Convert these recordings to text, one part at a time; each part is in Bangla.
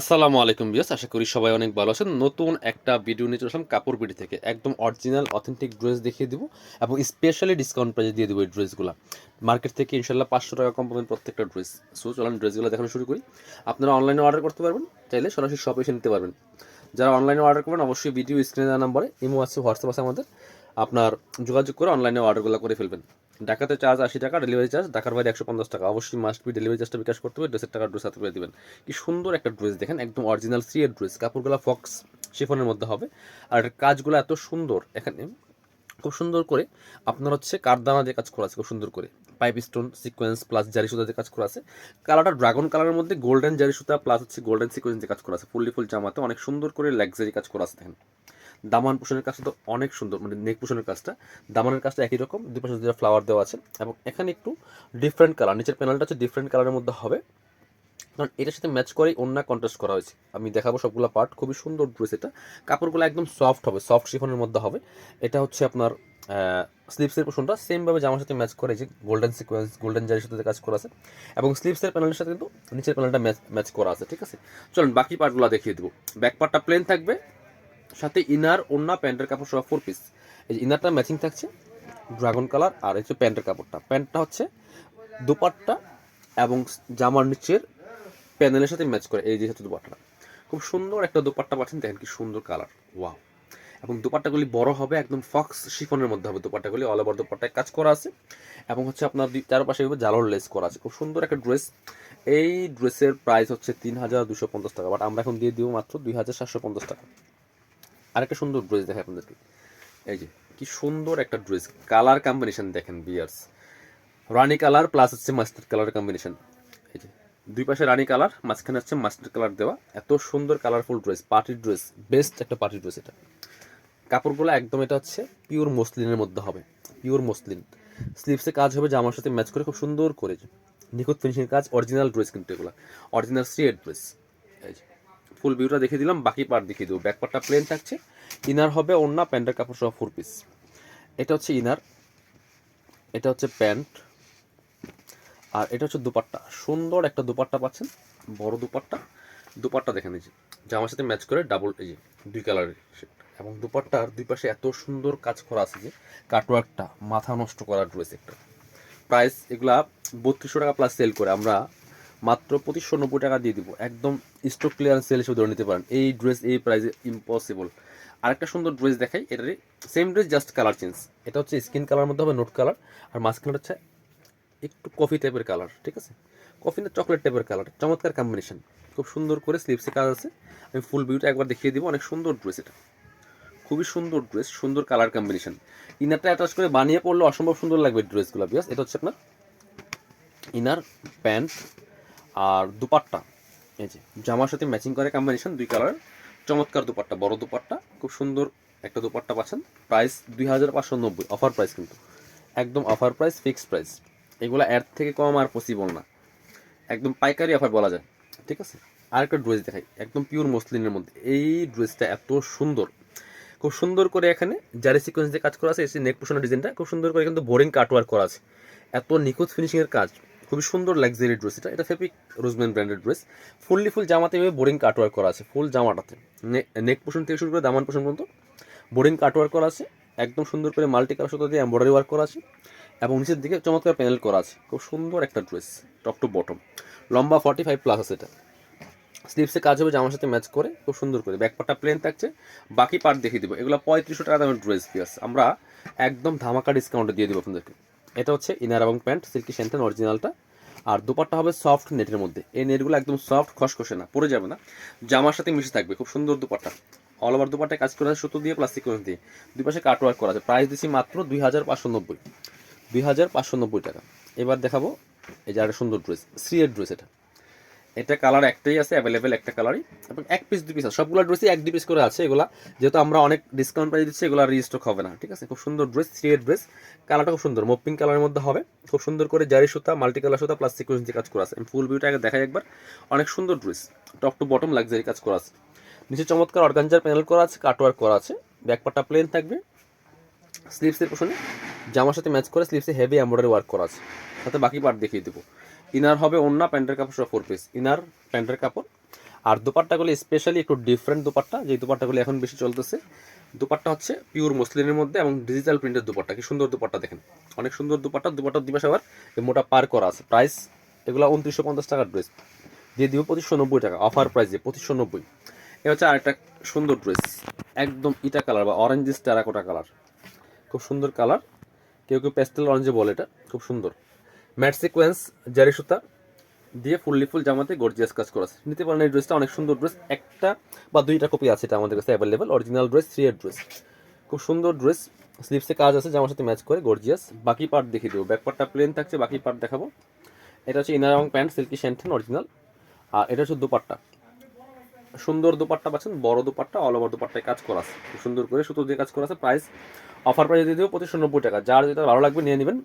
আসসালামু আলাইকুম বিয়াস আশা করি সবাই অনেক ভালো আছেন। নতুন একটা ভিডিও নিয়ে চলে আসলাম কাপড় বিডি থেকে। একদম অরিজিনাল অথেন্টিক ড্রেস দেখিয়ে দিব এবং স্পেশালি ডিসকাউন্ট প্রাইসে দিয়ে দেবো এই ড্রেসগুলো মার্কেট থেকে ইনশাল্লাহ পাঁচশো টাকা কম পাবেন প্রত্যেকটা ড্রেস সো চলেন ড্রেসগুলো দেখানো শুরু করি। আপনারা অনলাইনে অর্ডার করতে পারবেন, চাইলে সরাসরি শপে এসে নিতে পারবেন। যারা অনলাইনে অর্ডার করবেন, অবশ্যই ভিডিও স্ক্রিনে দেওয়া নাম্বারে ইমো আছে হোয়াটসঅ্যাপ আছে আমাদের। আপনার যোগাযোগ করে অনলাইনে অর্ডারগুলো করে ফেলবেন। ঢাকাতে চার্জ আশি টাকা ডেলিভারি চার্জ ঢাকার বাইরে একশো পঞ্চাশ টাকা। অবশ্যই মাস্ট বি ডেলিভারি চার্জটা বিকাশ করতে হবে ড্রেসের টাকা ড্রেস হাতে করে দেবেন। কি সুন্দর একটা ড্রেস দেখেন, একদম অরিজিনাল সিএর ড্রেস কাপড়গুলো ফক্স শিফনের মধ্যে হবে। আর কাজগুলো এত সুন্দর, এখানে খুব সুন্দর করে আপনার হচ্ছে কারদানা দিয়ে কাজ করা আছে, খুব সুন্দর করে। পাইপ স্টোন সিকোয়েন্স প্লাস জারি সুতা দিয়ে কাজ করা আছে। কালারটা ড্রাগন কালারের মধ্যে গোল্ডেন জারি সুতা প্লাস হচ্ছে গোল্ডেন সিকোয়েন্স দিয়ে কাজ করা আছে। ফুললি ফুল জামাতে অনেক সুন্দর করে লাক্সারি কাজ করা আছে, দেখেন। দামান পোষণের কাজটা তো অনেক সুন্দর মানে নেক পোষণের কাজটা। দামানের কাজটা একই রকম, দুই পাশে দুটো ফ্লাওয়ার দেওয়া আছে। এবং এখানে একটু ডিফারেন্ট কালার নিচের প্যানেলটা হচ্ছে ডিফারেন্ট কালারের মধ্যে হবে। কারণ এটার সাথে ম্যাচ করেই অন্য কন্ট্রাস্ট করা হয়েছে। আমি দেখাবো সবগুলো পার্ট খুবই সুন্দর ড্রেস এটা। কাপড়গুলো একদম সফট হবে সফট শিফনের মধ্যে হবে। এটা হচ্ছে আপনার স্লিপসের পোষণটা। সেমভাবে জামার সাথে ম্যাচ করে যে গোল্ডেন সিকোয়েন্স গোল্ডেন জারির সাথে কাজ করা আছে। এবং স্লিপসের প্যানেলের সাথে কিন্তু নিচের প্যানেলটা ম্যাচ ম্যাচ করা আছে, ঠিক আছে? চলুন বাকি পার্টগুলো দেখিয়ে দেবো। ব্যাক পার্টটা প্লেন থাকবে। সাথে ইনার ওন্না প্যান্টের কাপড় সহ ফোর পিস এই যে ইনারটা ম্যাচিং থাকছে ড্রাগন কালার আর হচ্ছে প্যান্টের কাপড়টা। প্যান্টটা হচ্ছে দুপাট্টা এবং জামার নিচের প্যানেলের সাথে ম্যাচ করে, এই যে হচ্ছে দুপাট্টা। খুব সুন্দর একটা দুপাট্টা পাচ্ছেন, দেখেন কি সুন্দর কালার ওয়াও এবং দুপাট্টাগুলি বড় হবে, একদম ফক্স শিফনের মধ্যে হবে দুপাট্টাগুলি অল ওভার দুপাট্টায় কাজ করা আছে। এবং হচ্ছে আপনার চারপাশে জালোর লেস করা আছে। খুব সুন্দর একটা ড্রেস এই ড্রেসের প্রাইস হচ্ছে তিন হাজার দুশো পঞ্চাশ টাকা বাট আমরা এখন দিয়ে দিব মাত্র দুই হাজার সাতশো পঞ্চাশ টাকা। আরেকটা সুন্দর ড্রেস দেখে আপনাদেরকে। এই যে, কি সুন্দর একটা ড্রেস কালার কম্বিনেশন দেখেন বিয়ার্স রানি কালার প্লাস হচ্ছে মাস্টার্ড কালার কম্বিনেশন এই যে, দুই পাশে রানি কালার মাঝখানে হচ্ছে মাস্টার্ড কালার দেওয়া। এত সুন্দর colourful dress party dress best একটা পার্টি ড্রেস এটা। কাপড়গুলো একদম এটা হচ্ছে পিওর মসলিনের মধ্যে হবে পিওর মসলিন। স্লিভসে কাজ হবে জামার সাথে ম্যাচ করে খুব সুন্দর করে। নিখুঁত ফিনিশিং কাজ অরিজিনাল ড্রেস কিন্তু এগুলো। অরিজিনাল সিয়েড ড্রেস এই যে ফুল ভিউটা দেখে দিলাম, বাকি পার্ট দেখিয়ে দেবো। ব্যাক পার্টটা প্লেন থাকছে। ইনার হবে অন্য প্যান্টের কাপড় সহ ফোর পিস এটা হচ্ছে ইনার এটা হচ্ছে প্যান্ট, আর এটা হচ্ছে দুপাট্টা। সুন্দর একটা দুপাট্টা পাচ্ছেন, বড় দুপাট্টা। দুপাট্টা দেখে যে জামার সাথে ম্যাচ করে ডাবল এই দুই কালারের এবং দুপাট্টার দুই পাশে এত সুন্দর কাজ করা আছে যে কাটওয়ার্কটা মাথা নষ্ট করা ড্রেস একটা। প্রাইস এগুলা বত্রিশশো টাকা প্লাস সেল করে। আমরা মাত্র পঁচিশশো নব্বই টাকা দিয়ে দিব। একদম স্টক ক্লিয়ার সেল হিসেবে ধরে নিতে পারেন। এই ড্রেস এই প্রাইসে ইম্পসিবল আরেকটা সুন্দর ড্রেস দেখাই, এটারই same dress just colour change এটা হচ্ছে স্কিন কালার মধ্যে হবে নোট কালার আর মাঝখানে হচ্ছে একটু কফি টাইপের কালার ঠিক আছে? কফি না চকলেট টাইপের কালার চমৎকার কম্বিনেশন খুব সুন্দর করে স্লিপসে কাজ আছে। আমি ফুল ভিউটা একবার দেখিয়ে দিব, অনেক সুন্দর ড্রেস এটা। খুবই সুন্দর ড্রেস সুন্দর কালার কম্বিনেশন ইনারটা অ্যাটাচ করে বানিয়ে পড়লে অসম্ভব সুন্দর লাগবে ড্রেসগুলো বিয়াস এটা হচ্ছে আপনার ইনার প্যান্ট আর দুপাট্টা, এই যে জামার সাথে ম্যাচিং করে কম্বিনেশন দুই কালার চমৎকার দুপাট্টা, বড় দুপাট্টা, খুব সুন্দর একটা দুপাট্টা পাচ্ছেন। প্রাইস দুই হাজার পাঁচশো নব্বই অফার প্রাইস কিন্তু, একদম অফার প্রাইস ফিক্সড প্রাইস এগুলো এর থেকে কম আর পসিবল না। একদম পাইকারি অফার বলা যায়, ঠিক আছে? আরেকটা ড্রেস দেখাই, একদম পিওর মসলিনের মধ্যে। এই ড্রেসটা এত সুন্দর, খুব সুন্দর করে এখানে জারি সিকোয়েন্স দিয়ে কাজ করা আছে। এসে নেক পোষণের ডিজাইনটা খুব সুন্দর করে কিন্তু বোরিং কাটওয়ার্ক করা আছে। এত নিখুঁত ফিনিশিংয়ের কাজ। খুবই সুন্দর লাক্সারি ড্রেস এটা। এটা ফেপিক রোজম্যান ব্র্যান্ডের ড্রেস ফুললি ফুল জামাতে এভাবে বোরিং কাটওয়ার্ক করা আছে, ফুল জামাটাতে। নেক পোষণ থেকে শুরু করে দামান পোষণ পর্যন্ত বোরিং কাটওয়ার্ক করা আছে, একদম সুন্দর করে মাল্টি কালার সুতো দিয়ে এম্ব্রয়ডারি ওয়ার্ক করা আছে এবং নিচের দিকে চমৎকার প্যানেল করা আছে। খুব সুন্দর একটা ড্রেস টপ টু বটম লম্বা ফর্টি ফাইভ প্লাস আছে এটা। স্লিপসে কাজ হবে, জামার সাথে ম্যাচ করে, খুব সুন্দর করে। ব্যাক পার্টটা প্লেন থাকছে, বাকি পার্ট দেখিয়ে দেবো। এগুলো পঁয়ত্রিশশো টাকা দামের ড্রেস পিয়াস আমরা একদম ধামাকা ডিসকাউন্টে দিয়ে দেবো আপনাদেরকে। এটা হচ্ছে ইনার এবং প্যান্ট সিল্কি স্যান্টেন অরিজিনালটা আর দুপাট্টা হবে সফট নেটের মধ্যে। এই নেটগুলো একদম সফট খসখসে না, পড়ে যাবে না। জামার সাথে মিশে থাকবে, খুব সুন্দর দুপাট্টা। অল ওভার দুপাটটা কাজ করা সুতো দিয়ে প্লাস্টিক করে দিয়ে। দুই পাশে কাটওয়ার্ক করা আছে। প্রাইস দিচ্ছি মাত্র দুই হাজার পাঁচশো নব্বই। দুই হাজার পাঁচশো নব্বই টাকা। এবার দেখাবো এই যে একটা সুন্দর ড্রেস সি এর ড্রেস এটা। এটা কালার একটাই আছে অ্যাভেলেবেল একটা কালারই এবং এক পিস দুই পিস আছে। সবগুলো ড্রেসই এক দু পিস করে আছে এগুলা। যেহেতু আমরা অনেক ডিসকাউন্ট প্রাইস দিচ্ছি, এগুলো রিস্টক হবে না, ঠিক আছে? খুব সুন্দর ড্রেস থ্রি এর ড্রেস কালারটা খুব সুন্দর। মোপিং কালারের মধ্যে হবে। খুব সুন্দর করে জারি সুতা মাল্টি কালার সুতা প্লাস সিকুয়েন্স দিয়ে কাজ করা আছে। ফুল ভিউটা আগে দেখাই একবার। অনেক সুন্দর dress top to bottom luxury কাজ করা আছে। নিচে চমৎকার অর্গানজার প্যানেল করা আছে কাটওয়ার্ক করা আছে। ব্যাক পার্টটা প্লেন থাকবে। স্লিভসের পোষণে জামার সাথে ম্যাচ করে স্লিভসে হেভি এমব্রয়ডারি ওয়ার্ক করা আছে। সাথে বাকি পার্ট দেখিয়ে দেবো। ইনার হবে অন্য প্যান্টের কাপড় সহ ফোর পিস ইনার, প্যান্টের কাপড়। আর দুপাট্টাগুলি স্পেশালি একটু ডিফারেন্ট দুপাট্টা। যে দুপাট্টাগুলি এখন বেশি চলতেছে, দুপাট্টা হচ্ছে পিওর মসলিনের মধ্যে এবং ডিজিটাল প্রিন্টের দুপাট্টা। কি সুন্দর দুপাট্টা দেখেন। অনেক সুন্দর দুপাট্টা। দুপাট্টার দিবস আবার মোটা পার করা আছে। প্রাইস এগুলো উনত্রিশশো পঞ্চাশ টাকার ড্রেস দিয়ে দিব পঁচিশশো নব্বই টাকা। অফার প্রাইস পঁচিশশো নব্বই। এ হচ্ছে আরেকটা সুন্দর ড্রেস একদম ইটা কালার বা অরেঞ্জিস টেরাকোটা কালার খুব সুন্দর কালার কেউ কেউ প্যাস্টেল অরেঞ্জে বলে এটা, খুব সুন্দর। ম্যাট সিকোয়েন্স জারি সুতা দিয়ে ফুললি ফুল জামাতে গর্জিয়াস কাজ করা আছে নিতে পারেন এই ড্রেসটা অনেক সুন্দর ড্রেস একটা বা দুইটা কপি আছে এটা আমাদের কাছে available original dress three dress খুব সুন্দর ড্রেস স্লিপসে কাজ আছে, জামার সাথে ম্যাচ করে গর্জিয়াস বাকি পার্ট দেখিয়ে দেবো। ব্যাক পার্টটা প্লেন থাকছে, বাকি পার্ট দেখাবো। এটা হচ্ছে ইনার এবং প্যান্ট সিল্কি শ্যান্টেন অরিজিনাল আর এটা হচ্ছে দুপাট্টা। সুন্দর দুপাট্টা পাচ্ছেন, বড় দুপাট্টা অল ওভার দুপাট্টায় কাজ করা আছে। খুব সুন্দর করে সুতো দিয়ে কাজ করা আছে। প্রাইস অফার প্রাইস দিয়ে দেবো পঁচিশশো নব্বই টাকা। যার যেটা ভালো লাগবে নিয়ে নেবেন।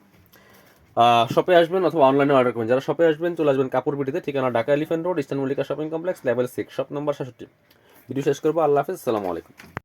শপে আসবেন অথবা অনলাইনে অর্ডার করবেন। যারা শপে আসবেন, চলে আসবেন কাপড় বিটিতে, ঠিকানা Dhaka elephant road eastern Mallika shopping complex level six shop number সাতষট্টি ভিডিও শেষ করব। আল্লাহ হাফিজ। আসসালামু আলাইকুম।